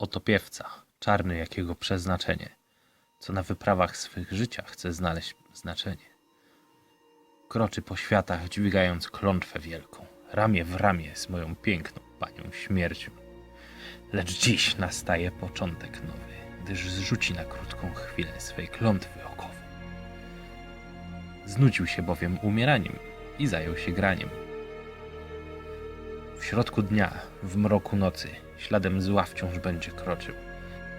Oto piewca, czarny jak jego przeznaczenie, co na wyprawach swych życia chce znaleźć znaczenie. Kroczy po światach, dźwigając klątwę wielką, ramię w ramię z moją piękną panią śmiercią. Lecz dziś nastaje początek nowy, gdyż zrzuci na krótką chwilę swej klątwy okowy. Znudził się bowiem umieraniem i zajął się graniem. W środku dnia, w mroku nocy, śladem zła wciąż będzie kroczył.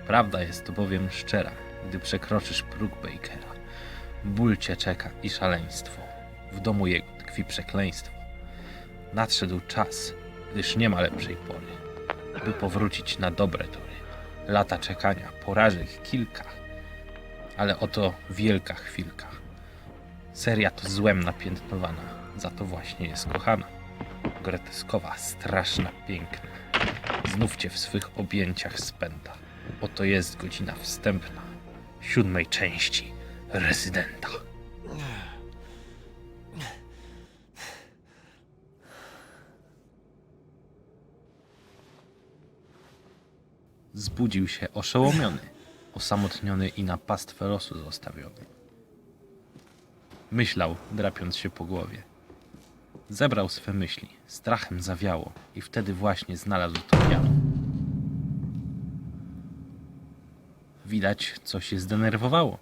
Prawda jest to bowiem szczera, gdy przekroczysz próg Bakera. Ból cię czeka i szaleństwo. W domu jego tkwi przekleństwo. Nadszedł czas, gdyż nie ma lepszej pory, by powrócić na dobre tory. Lata czekania, porażek kilka, ale oto wielka chwilka. Seria to złem napiętnowana, za to właśnie jest kochana. Groteskowa, straszna, piękna. Znów cię w swych objęciach spęta. Oto jest godzina wstępna siódmej części rezydenta. Zbudził się oszołomiony, osamotniony i na pastwę losu zostawiony. Myślał, drapiąc się po głowie. Zebrał swe myśli, strachem zawiało i wtedy właśnie znalazł to piano. Widać, coś się zdenerwowało.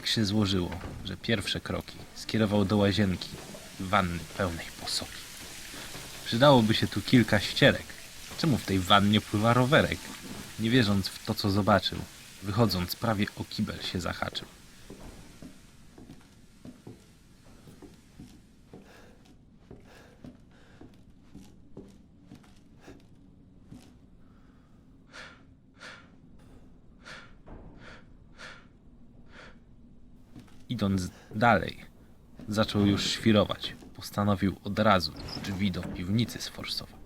Tak się złożyło, że pierwsze kroki skierował do łazienki, wanny pełnej posoki. Przydałoby się tu kilka ścierek. Czemu w tej wannie pływa rowerek? Nie wierząc w to, co zobaczył, wychodząc prawie o kibel się zahaczył. Idąc dalej, zaczął już świrować. Postanowił od razu drzwi do piwnicy sforsować.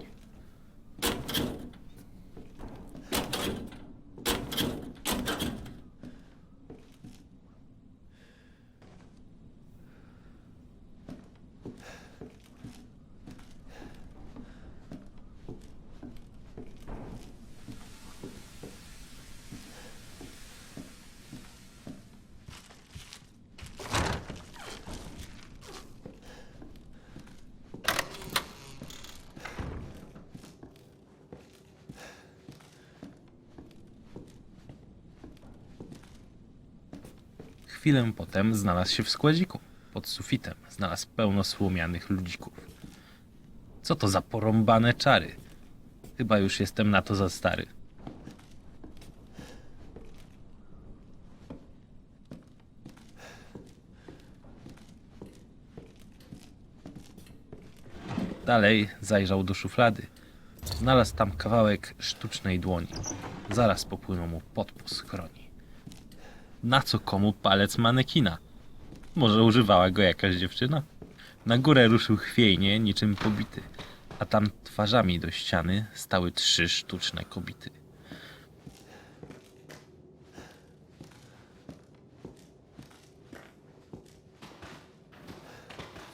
Chwilę potem znalazł się w składziku. Pod sufitem znalazł pełno słomianych ludzików. Co to za porąbane czary? Chyba już jestem na to za stary. Dalej zajrzał do szuflady. Znalazł tam kawałek sztucznej dłoni. Zaraz popłynął mu pot po skroni. Na co komu palec manekina? Może używała go jakaś dziewczyna? Na górę ruszył chwiejnie, niczym pobity, a tam twarzami do ściany stały trzy sztuczne kobity.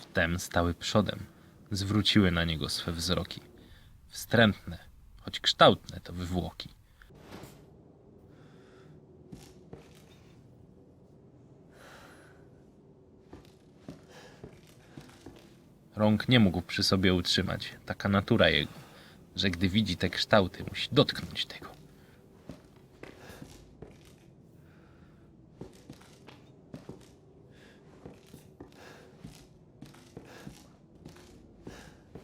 Wtem stały przodem, zwróciły na niego swe wzroki. Wstrętne, choć kształtne to wywłoki. Rąk nie mógł przy sobie utrzymać, taka natura jego, że gdy widzi te kształty, musi dotknąć tego.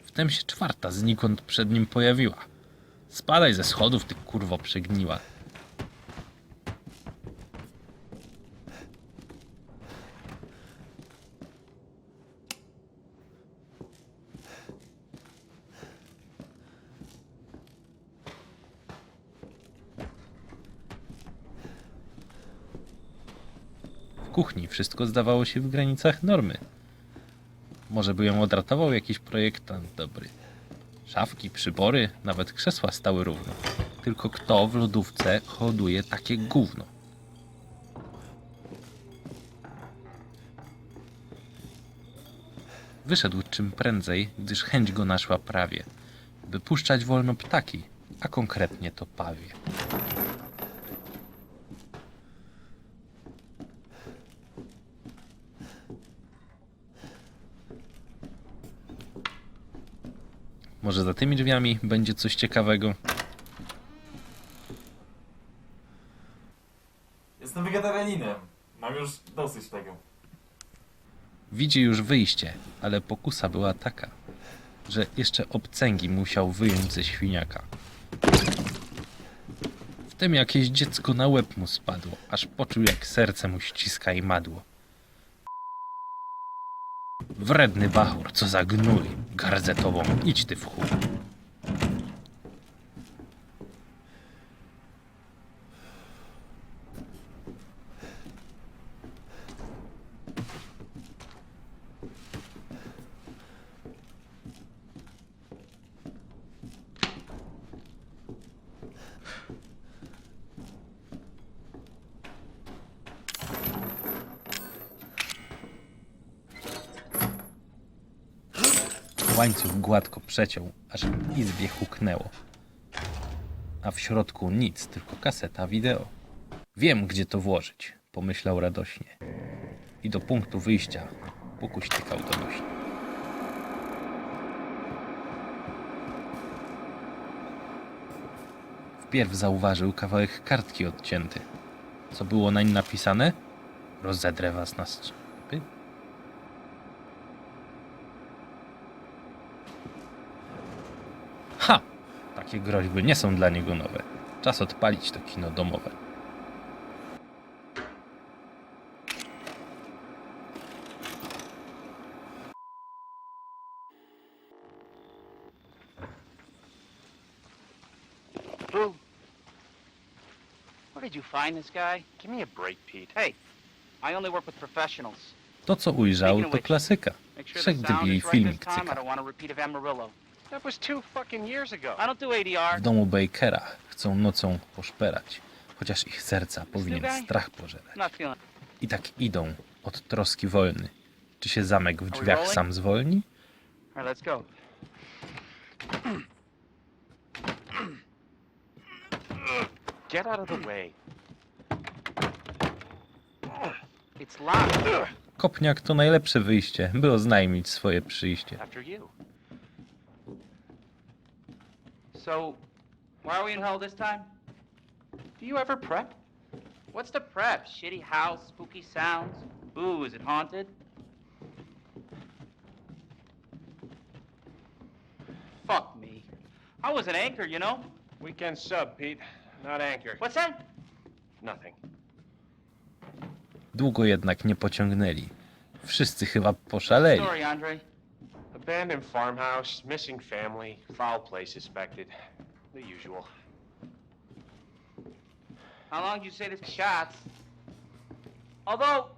Wtem się czwarta znikąd przed nim pojawiła. Spadaj ze schodów, ty kurwo przegniła. Wszystko zdawało się w granicach normy. Może by ją odratował jakiś projektant dobry. Szafki, przybory, nawet krzesła stały równo. Tylko kto w lodówce hoduje takie gówno? Wyszedł czym prędzej, gdyż chęć go naszła prawie, by puszczać wolno ptaki, a konkretnie to pawie. Może za tymi drzwiami będzie coś ciekawego? Jestem wegetarianinem. Mam już dosyć tego. Widzi już wyjście, ale pokusa była taka, że jeszcze obcęgi musiał wyjąć ze świniaka. Wtem jakieś dziecko na łeb mu spadło, aż poczuł jak serce mu ściska i madło. Wredny bachur, co za gnój, garzetową, idź ty w chuj. Łańcuch gładko przeciął, aż w izbie huknęło. A w środku nic, tylko kaseta wideo. Wiem, gdzie to włożyć, pomyślał radośnie. I do punktu wyjścia pokuśtykał donośnie. Wpierw zauważył kawałek kartki odcięty. Co było nań napisane? Rozedrę was na strzępy. Takie groźby nie są dla niego nowe. Czas odpalić to kino domowe. Boo. Where did you find this guy? Give me a break, Pete. Hey, I only work with professionals. To, co ujrzał, to klasyka. Is right filmik cyka. That was two fucking years ago. I don't do ADR. W domu Bakera chcą nocą poszperać, chociaż ich serca powinien strach pożerać. I'm not feeling. I tak idą, od troski wolny. Czy się zamek w drzwiach sam zwolni? All right, let's go. Get out of the way. It's locked. Kopniak to najlepsze wyjście, by oznajmić swoje przyjście. After you. So, why are we in hell this time? Do you ever prep? What's the prep? Shitty house, spooky sounds. Ooh, is it haunted? Fuck me. I was an anchor, you know? Weekend sub, Pete. Not anchor. What's that? Nothing. Długo jednak nie pociągnęli. Wszyscy chyba poszaleli. Story, Andre. Abandoned farmhouse, missing family, foul play suspected. The usual. How long do you say this shots? Although,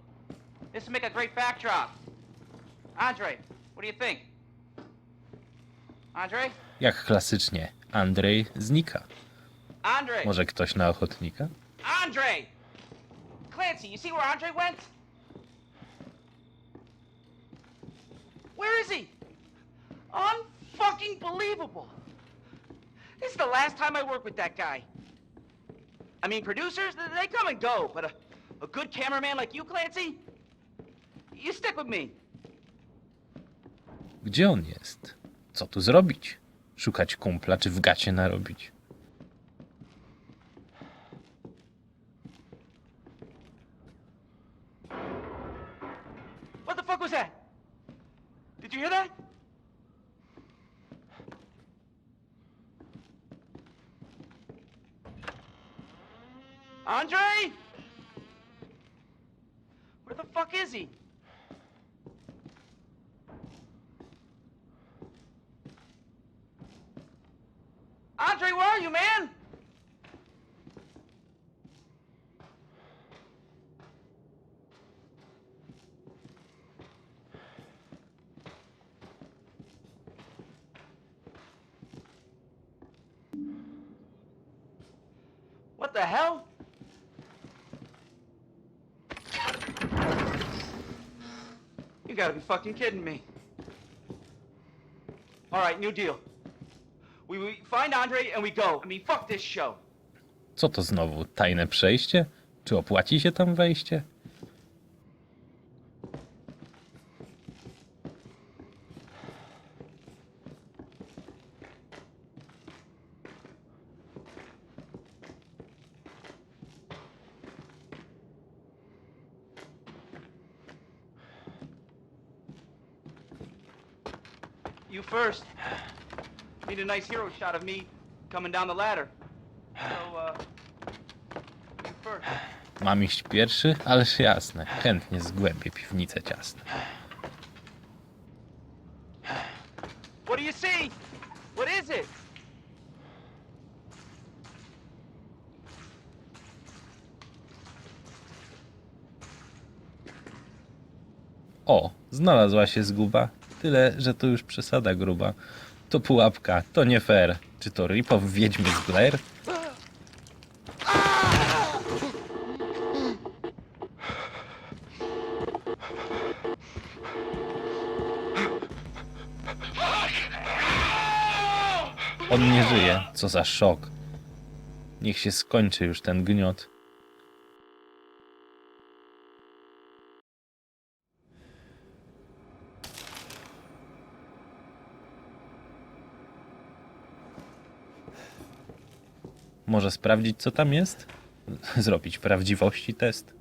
this would make a great backdrop. Andre, what do you think? Andre? Jak klasycznie, Andrzej znika. Andre! Może ktoś na ochotnika? Andre! Clancy, you see where Andre went? Where is he? Unfucking believable. This is the last time I work with that guy. I mean, producers, they come and go, but a, a good cameraman like you, Clancy, you stick with me. Gdzie on jest? Co tu zrobić? Szukać kumpla czy w gacie narobić? Andre? Where the fuck is he? Andre, where are you, man? What the hell? Gotta be fucking kidding me. All right, new deal. We, we find Andre and we go. I mean, fuck this show. Co to znowu? Tajne przejście? Czy opłaci się tam wejście? You first. Need a nice hero shot of me coming down the ladder. So, uh, you first. Mam iść pierwszy? Ależ jasne. Chętnie zgłębię piwnice ciasne. What do you see? What is it? O, znalazła się zguba. Tyle, że to już przesada gruba. To pułapka, to nie fair. Czy to ripoff wiedźmy z Blair? On nie żyje, co za szok. Niech się skończy już ten gniot. Może sprawdzić, co tam jest? Zrobić prawdziwości test?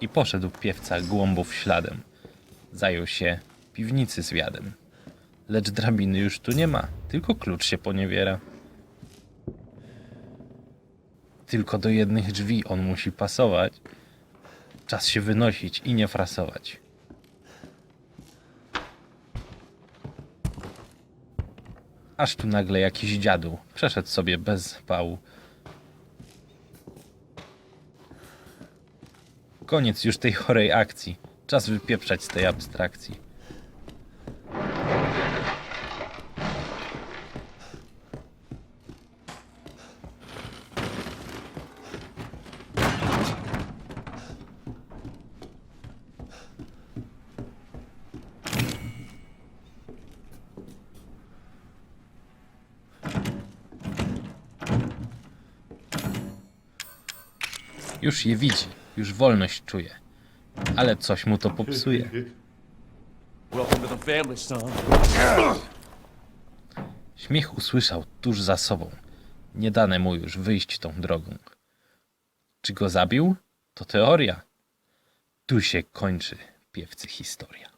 I poszedł piewca głąbów śladem. Zajął się piwnicy zwiadem. Lecz drabiny już tu nie ma, tylko klucz się poniewiera. Tylko do jednych drzwi on musi pasować. Czas się wynosić i nie frasować. Aż tu nagle jakiś dziadu przeszedł sobie bez pału. Koniec już tej chorej akcji. Czas wypieprzać z tej abstrakcji. Już je widzi, już wolność czuje. Ale coś mu to popsuje. Śmiech usłyszał tuż za sobą. Nie dane mu już wyjść tą drogą. Czy go zabił? To teoria. Tu się kończy piewcy historia.